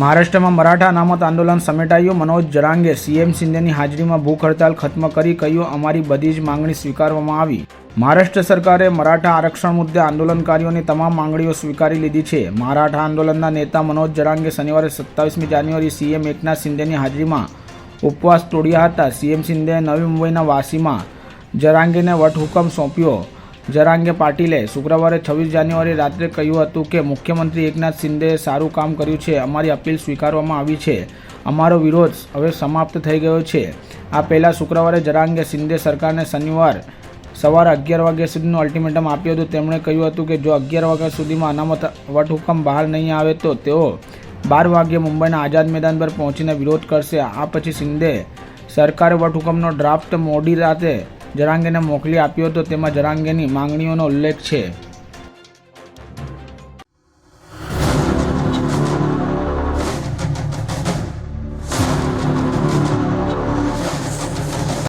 મહારાષ્ટ્રમાં મરાઠા અનામત આંદોલન સમેટાયું. મનોજ જરાંગે સીએમ શિંદેની હાજરીમાં ભૂખ હડતાલ ખત્મ કરી કહ્યું, અમારી બધી જ માંગણી સ્વીકારવામાં આવી. મહારાષ્ટ્ર સરકારે મરાઠા આરક્ષણ મુદ્દે આંદોલનકારીઓની તમામ માંગણીઓ સ્વીકારી લીધી છે. મરાઠા આંદોલનના નેતા મનોજ જરાંગે શનિવારે સત્તાવીસમી જાન્યુઆરી સીએમ એકનાથ શિંદેની હાજરીમાં ઉપવાસ તોડ્યા હતા. સીએમ શિંદેએ નવી મુંબઈના વાસીમાં જરાંગેને વટહુકમ સોંપ્યો. જરાંગે પાટીલે શુક્રવારે છવ્વીસ જાન્યુઆરી રાત્રે કહ્યું હતું કે, મુખ્યમંત્રી એકનાથ શિંદેએ સારું કામ કર્યું છે, અમારી અપીલ સ્વીકારવામાં આવી છે. અમારો વિરોધ હવે સમાપ્ત થઈ ગયો છે. આ પહેલાં શુક્રવારે જરાંગે શિંદે સરકારને શનિવાર સવારે અગિયાર વાગ્યા સુધીનું અલ્ટિમેટમ આપ્યું હતું. તેમણે કહ્યું હતું કે, જો અગિયાર વાગ્યા સુધીમાં અનામત વટહુકમ બહાર નહીં આવે તો તેઓ બાર વાગ્યે મુંબઈના આઝાદ મેદાન પર પહોંચીને વિરોધ કરશે. આ પછી શિંદે સરકારે વટહુકમનો ડ્રાફ્ટ મોડી રાતે જરાંગેને મોકલી આપ્યો હતો. તેમાં જરાંગેની માંગણીઓનો ઉલ્લેખ છે.